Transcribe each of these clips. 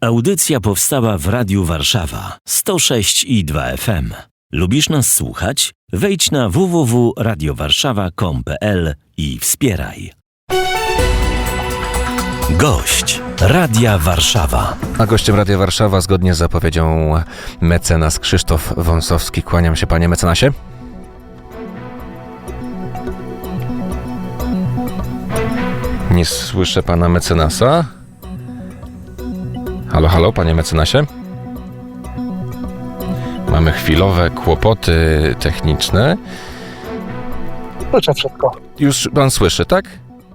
Audycja powstała w Radiu Warszawa 106 i 2 FM. Lubisz nas słuchać? Wejdź na www.radiowarszawa.com.pl i wspieraj. Gość Radia Warszawa. A gościem Radia Warszawa zgodnie z zapowiedzią mecenas Krzysztof Wąsowski. Kłaniam się panie mecenasie. Nie słyszę pana mecenasa. Halo, halo, panie mecenasie. Mamy chwilowe kłopoty techniczne. Słyszę wszystko. Już pan słyszy, tak?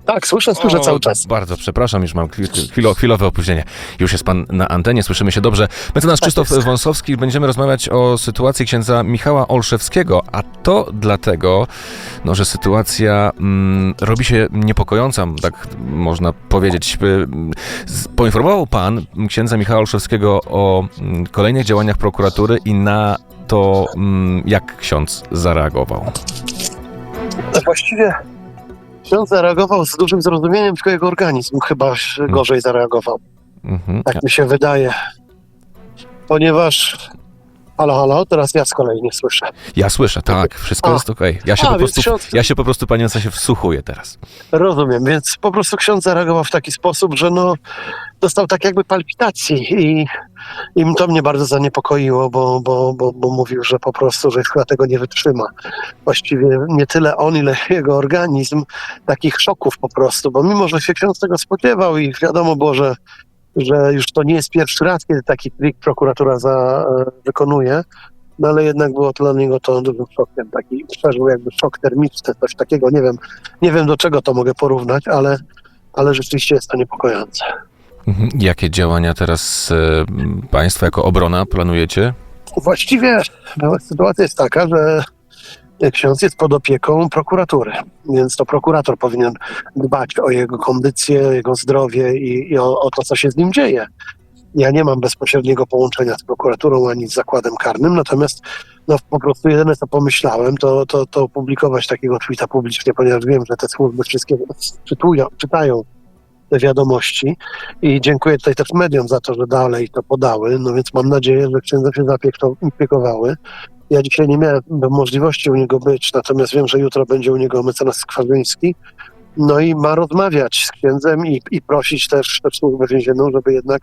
Tak, słyszę, słyszę O, cały czas. Bardzo przepraszam, już mam chwil- chwilo, chwilowe opóźnienie. Już jest pan na antenie, słyszymy się dobrze. Mecenas Tak Krzysztof jest. Wąsowski, będziemy rozmawiać o sytuacji księdza Michała Olszewskiego, a to dlatego, no, że sytuacja mm, robi się niepokojąca, tak można powiedzieć. Y, Poinformował pan księdza Michała Olszewskiego o mm, kolejnych działaniach prokuratury i na to, mm, jak ksiądz zareagował. Właściwie ksiądz zareagował z dużym zrozumieniem, tylko jego organizm chyba gorzej zareagował. Mhm. Tak mi się wydaje. Ponieważ... Halo, halo, teraz ja z kolei nie słyszę. Ja słyszę, tak, wszystko A. jest okej. Ja się A, po więc prostu, ksiądz- ja się po prostu, panie się wsłuchuję teraz. Rozumiem, więc po prostu ksiądz zareagował w taki sposób, że no dostał tak jakby palpitacji i, i to mnie bardzo zaniepokoiło, bo, bo, bo, bo mówił, że po prostu, że chyba tego nie wytrzyma. Właściwie nie tyle on, ile jego organizm takich szoków po prostu, bo mimo, że się ksiądz tego spodziewał i wiadomo było, że, że już to nie jest pierwszy raz, kiedy taki trik prokuratura za, e, wykonuje, no ale jednak było to dla niego to dużym szokiem, taki przeżył jakby szok termiczny, coś takiego, nie wiem, nie wiem do czego to mogę porównać, ale, ale rzeczywiście jest to niepokojące. Mhm. Jakie działania teraz e, państwo jako obrona planujecie? Właściwie sytuacja jest taka, że ksiądz jest pod opieką prokuratury, więc to prokurator powinien dbać o jego kondycję, jego zdrowie i, i o, o to, co się z nim dzieje. Ja nie mam bezpośredniego połączenia z prokuraturą ani z zakładem karnym, natomiast no, po prostu jedyne, co pomyślałem, to, to, to publikować takiego tweeta publicznie, ponieważ wiem, że te służby wszystkie czytują, czytają te wiadomości i dziękuję tutaj też mediom za to, że dalej to podały, no więc mam nadzieję, że księdza się zaopiekowały. Ja dzisiaj nie miałem możliwości u niego być, natomiast wiem, że jutro będzie u niego mecenas Skwarzyński, no i ma rozmawiać z księdzem i, i prosić też, też służbę więzienną, żeby jednak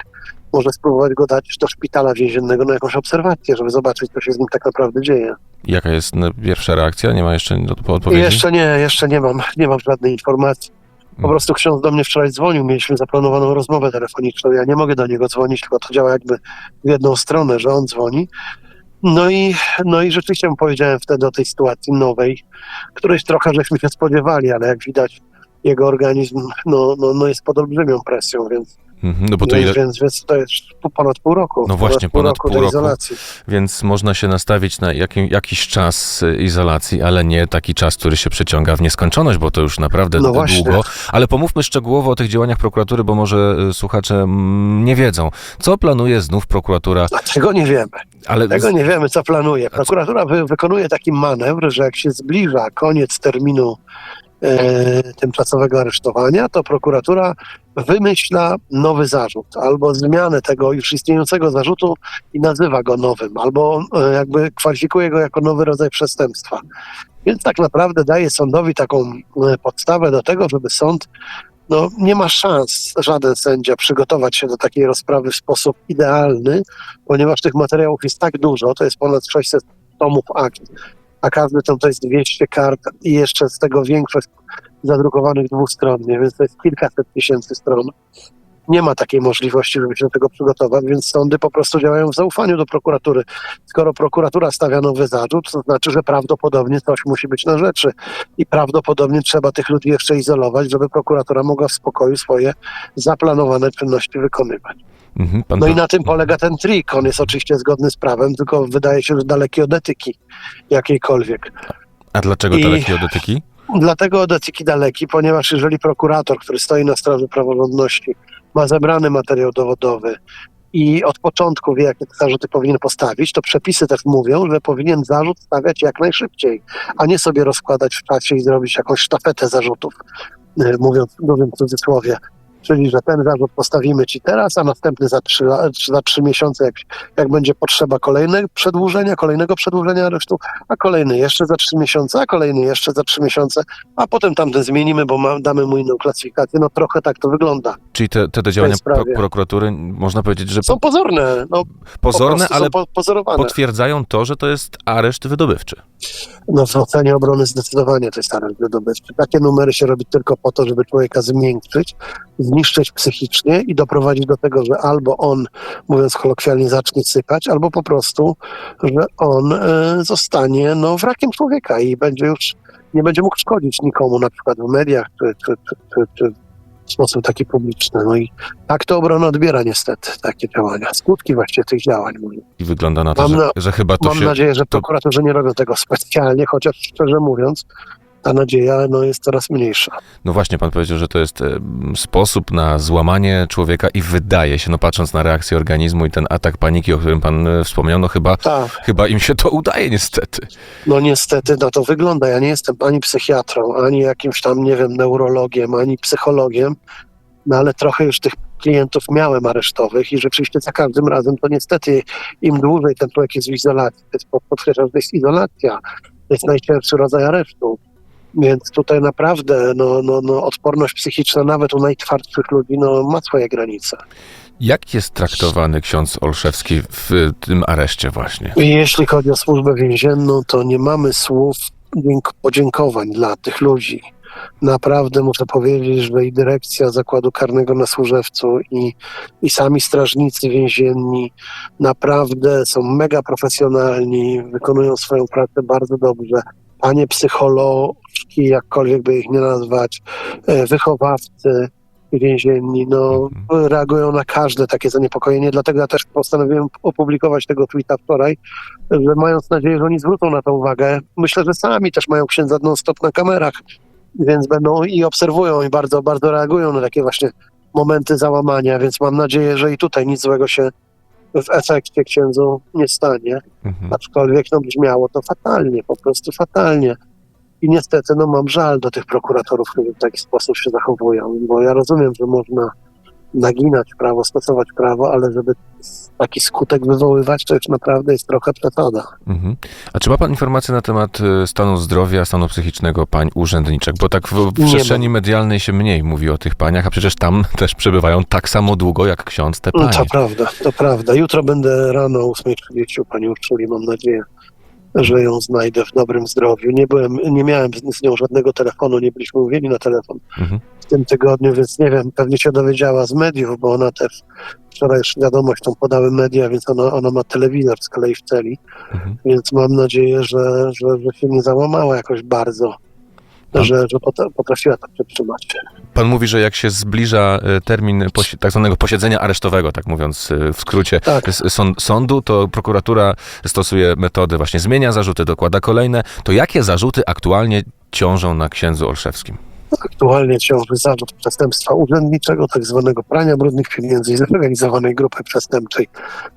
może spróbować go dać do szpitala więziennego na jakąś obserwację, żeby zobaczyć, co się z nim tak naprawdę dzieje. Jaka jest pierwsza reakcja? Nie ma jeszcze odpo- odpowiedzi? Jeszcze nie, jeszcze nie mam, nie mam żadnej informacji. Po Mm. prostu ksiądz do mnie wczoraj dzwonił, mieliśmy zaplanowaną rozmowę telefoniczną. Ja nie mogę do niego dzwonić, tylko to działa jakby w jedną stronę, że on dzwoni. No i, no i rzeczywiście powiedziałem wtedy o tej sytuacji nowej, której trochę żeśmy się spodziewali, ale jak widać jego organizm no, no, no jest pod olbrzymią presją, więc. No bo to więc, ile, więc, więc to jest pół- ponad pół roku. No właśnie, ponad pół tej roku. izolacji. więc można się nastawić na jakim, jakiś czas e, izolacji, ale nie taki czas, który się przeciąga w nieskończoność, bo to już naprawdę No długo. Ale pomówmy szczegółowo o tych działaniach prokuratury, bo może e, słuchacze mm, nie wiedzą. Co planuje znów prokuratura? A tego nie wiemy. Ale Tego nie wiemy, co planuje. Prokuratura wy, wykonuje taki manewr, że jak się zbliża koniec terminu tymczasowego aresztowania, to prokuratura wymyśla nowy zarzut albo zmianę tego już istniejącego zarzutu i nazywa go nowym, albo e, jakby kwalifikuje go jako nowy rodzaj przestępstwa. Więc tak naprawdę daje sądowi taką e, podstawę do tego, żeby sąd no, nie ma szans żaden sędzia przygotować się do takiej rozprawy w sposób idealny, ponieważ tych materiałów jest tak dużo, to jest ponad 600 tomów akt, a każdy to jest 200 kart i jeszcze z tego większość zadrukowanych dwustronnie, więc to jest kilkaset tysięcy stron. Nie ma takiej możliwości, żeby się do tego przygotować, więc sądy po prostu działają w zaufaniu do prokuratury. Skoro prokuratura stawia nowy zarzut, to znaczy, że prawdopodobnie coś musi być na rzeczy i prawdopodobnie trzeba tych ludzi jeszcze izolować, żeby prokuratura mogła w spokoju swoje zaplanowane czynności wykonywać. Mhm, No i na tym polega ten trik. On jest oczywiście zgodny z prawem, tylko wydaje się, że daleki od etyki jakiejkolwiek. A dlaczego i- dalekie od etyki? Dlatego od etyki daleki, ponieważ jeżeli prokurator, który stoi na straży praworządności, ma zebrany materiał dowodowy i od początku wie, jakie zarzuty powinien postawić, to przepisy też mówią, że powinien zarzut stawiać jak najszybciej, a nie sobie rozkładać w czasie i zrobić jakąś sztafetę zarzutów, y, mówiąc w cudzysłowie. Czyli, że ten zarzut postawimy ci teraz, a następny za trzy, za trzy miesiące, jak, jak będzie potrzeba kolejnego przedłużenia, kolejnego przedłużenia aresztu, a kolejny jeszcze za trzy miesiące, a kolejny jeszcze za trzy miesiące, a potem tamten zmienimy, bo ma, damy mu inną klasyfikację. No trochę tak to wygląda. Czyli te, te, te działania pro, prokuratury, można powiedzieć, że Są pozorne, no po pozorne, prostu ale po, potwierdzają to, że to jest areszt wydobywczy. No w ocenie obrony zdecydowanie to jest areszt wydobywczy. Takie numery się robi tylko po to, żeby człowieka zmiękczyć, zniszczyć psychicznie i doprowadzić do tego, że albo on, mówiąc kolokwialnie, zacznie sypać, albo po prostu, że on e, zostanie no, wrakiem człowieka i będzie już, nie będzie mógł szkodzić nikomu, na przykład w mediach, czy, czy, czy, czy, sposób taki publiczny. No i tak to obrona odbiera niestety takie działania. Skutki właściwie tych działań. mówię. I wygląda na to, Mam że, na- że chyba to Mam się... nadzieję, że to- prokuratorzy nie robią tego specjalnie, chociaż szczerze mówiąc, ta nadzieja no, jest coraz mniejsza. No właśnie, pan powiedział, że to jest sposób na złamanie człowieka i wydaje się, no patrząc na reakcję organizmu i ten atak paniki, o którym pan e, wspomniał, no chyba, Tak, chyba im się to udaje niestety. no niestety na to wygląda. Ja nie jestem ani psychiatrą, ani jakimś tam, nie wiem, neurologiem, ani psychologiem, no ale trochę już tych klientów miałem aresztowych i rzeczywiście za każdym razem to niestety im dłużej ten człowiek jest w izolacji, to jest podkreślam, że to jest izolacja, to jest najcięższy rodzaj aresztu. Więc tutaj naprawdę no, no, no, odporność psychiczna nawet u najtwardszych ludzi no, ma swoje granice. Jak jest traktowany ksiądz Olszewski w tym areszcie właśnie? Jeśli chodzi o służbę więzienną, to nie mamy słów dzięk- podziękowań dla tych ludzi. Naprawdę muszę powiedzieć, że i dyrekcja Zakładu Karnego na Służewcu i, i sami strażnicy więzienni naprawdę są mega profesjonalni, wykonują swoją pracę bardzo dobrze. Panie jakkolwiek by ich nie nazwać, e, wychowawcy więzienni, no reagują na każde takie zaniepokojenie, dlatego ja też postanowiłem opublikować tego tweeta wczoraj, że mając nadzieję, że oni zwrócą na to uwagę, myślę, że sami też mają księdza non-stop na kamerach, więc będą i obserwują i bardzo, bardzo reagują na takie właśnie momenty załamania, więc mam nadzieję, że i tutaj nic złego się w efekcie księdzu nie stanie, Mhm. aczkolwiek no brzmiało to fatalnie, po prostu fatalnie. I niestety no mam żal do tych prokuratorów, którzy w taki sposób się zachowują, bo ja rozumiem, że można naginać prawo, stosować prawo, ale żeby taki skutek wywoływać, to już naprawdę jest trochę przesada. Mhm. A czy ma pan informacje na temat e, stanu zdrowia, stanu psychicznego pań urzędniczek? Bo tak w, w przestrzeni medialnej się mniej mówi o tych paniach, a przecież tam też przebywają tak samo długo jak ksiądz te No, panie. to prawda, to prawda. Jutro będę rano o 8.30 u pani Urszuli, mam nadzieję, że ją znajdę w dobrym zdrowiu. Nie byłem, nie miałem z nią żadnego telefonu, nie byliśmy mówili na telefon Mhm. w tym tygodniu, więc nie wiem, pewnie się dowiedziała z mediów, bo ona też wczoraj już wiadomość tą podały media, więc ona, ona ma telewizor z kolei w celi, Mhm. więc mam nadzieję, że, że, że się nie załamała jakoś bardzo. Że, że pot- potrafiła to przetrzymać. Pan mówi, że jak się zbliża e, termin posi- tak zwanego posiedzenia aresztowego, tak mówiąc e, w skrócie, Tak. sądu, to prokuratura stosuje metody, właśnie zmienia zarzuty, dokłada kolejne. To jakie zarzuty aktualnie ciążą na księdzu Olszewskim? Aktualnie ciąży zarzut przestępstwa urzędniczego, tak zwanego prania brudnych pieniędzy i zorganizowanej grupy przestępczej,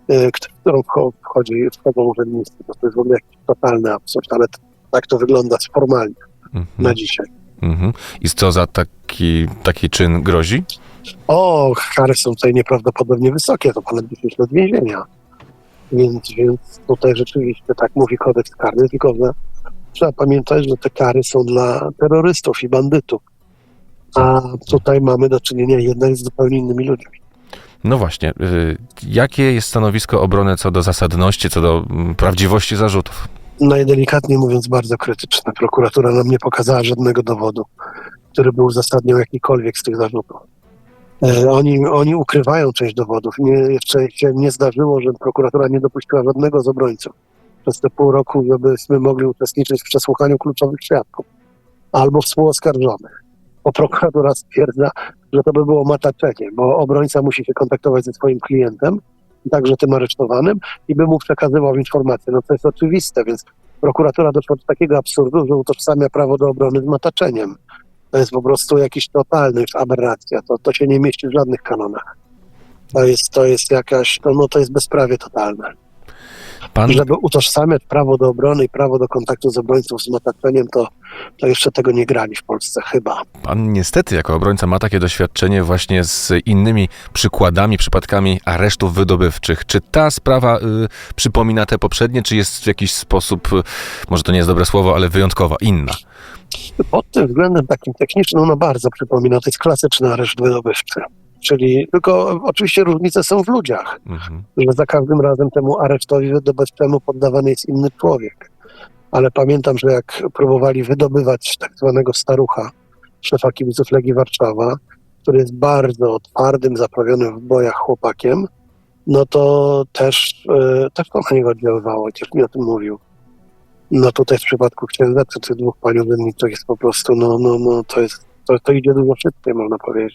e, kt- w którą wcho- wchodzi, wchodzą urzędnicy. To jest w ogóle jakiś totalny absurd, ale tak to wygląda formalnie Mhm. na dzisiaj. Mhm. I co za taki, taki czyn grozi? O, kary są tutaj nieprawdopodobnie wysokie, to ponad 10 lat więzienia. Więc, więc tutaj rzeczywiście tak mówi kodeks karny, tylko że trzeba pamiętać, że te kary są dla terrorystów i bandytów. A tutaj mamy do czynienia jednak z zupełnie innymi ludźmi. No właśnie, y, jakie jest stanowisko obrony co do zasadności, co do mm, prawdziwości zarzutów? Najdelikatniej mówiąc bardzo krytyczne. Prokuratura nam nie pokazała żadnego dowodu, który by uzasadniał jakikolwiek z tych zarzutów. E, Oni, oni ukrywają część dowodów. Nie, jeszcze się nie zdarzyło, że prokuratura nie dopuściła żadnego z obrońców przez te pół roku, żebyśmy mogli uczestniczyć w przesłuchaniu kluczowych świadków albo współoskarżonych. Bo prokuratura stwierdza, że to by było mataczenie, bo obrońca musi się kontaktować ze swoim klientem, także tym aresztowanym, i by mu przekazywał informacje. No to jest oczywiste, więc prokuratura doszła do takiego absurdu, że utożsamia prawo do obrony z mataczeniem. To jest po prostu jakiś totalny aberracja. To, to się nie mieści w żadnych kanonach. To jest, to jest jakaś, no to jest bezprawie totalne. Pan, Żeby utożsamiać prawo do obrony i prawo do kontaktu z obrońcą z mataczeniem, to, to jeszcze tego nie grali w Polsce, chyba. pan niestety jako obrońca ma takie doświadczenie właśnie z innymi przykładami, przypadkami aresztów wydobywczych. Czy ta sprawa y, przypomina te poprzednie, czy jest w jakiś sposób, y, może to nie jest dobre słowo, ale wyjątkowa, inna? Pod tym względem takim technicznym, no bardzo przypomina, to jest klasyczny areszt wydobywczy. Czyli tylko oczywiście różnice są w ludziach, Mhm. że za każdym razem temu aresztowi wydobywczemu poddawany jest inny człowiek. Ale pamiętam, że jak próbowali wydobywać tak zwanego starucha, szefa kibiców Legii Warszawa, który jest bardzo twardym, zaprawionym w bojach chłopakiem, no to też, e, też to na niego oddziaływało, chociaż mi o tym mówił. No tutaj w przypadku księdza czy tych dwóch paniów to jest po prostu, no, no, no to jest, to, to idzie dużo szybciej, można powiedzieć.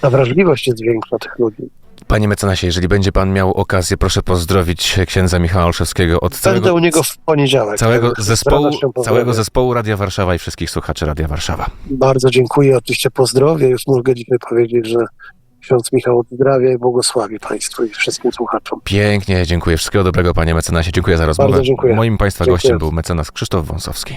Ta wrażliwość jest większa tych ludzi. Panie mecenasie, jeżeli będzie pan miał okazję, proszę pozdrowić księdza Michała Olszewskiego od Będę całego, u niego w poniedziałek. całego zespołu, całego zespołu Radia Warszawa i wszystkich słuchaczy Radia Warszawa. Bardzo dziękuję, oczywiście pozdrowię. Już mogę dzisiaj powiedzieć, że ksiądz Michał ozdrawia i błogosławi Państwu i wszystkim słuchaczom. Pięknie, dziękuję. Wszystkiego dobrego, panie mecenasie. Dziękuję za rozmowę. Bardzo dziękuję. Moim państwa Dziękuję. gościem był mecenas Krzysztof Wąsowski.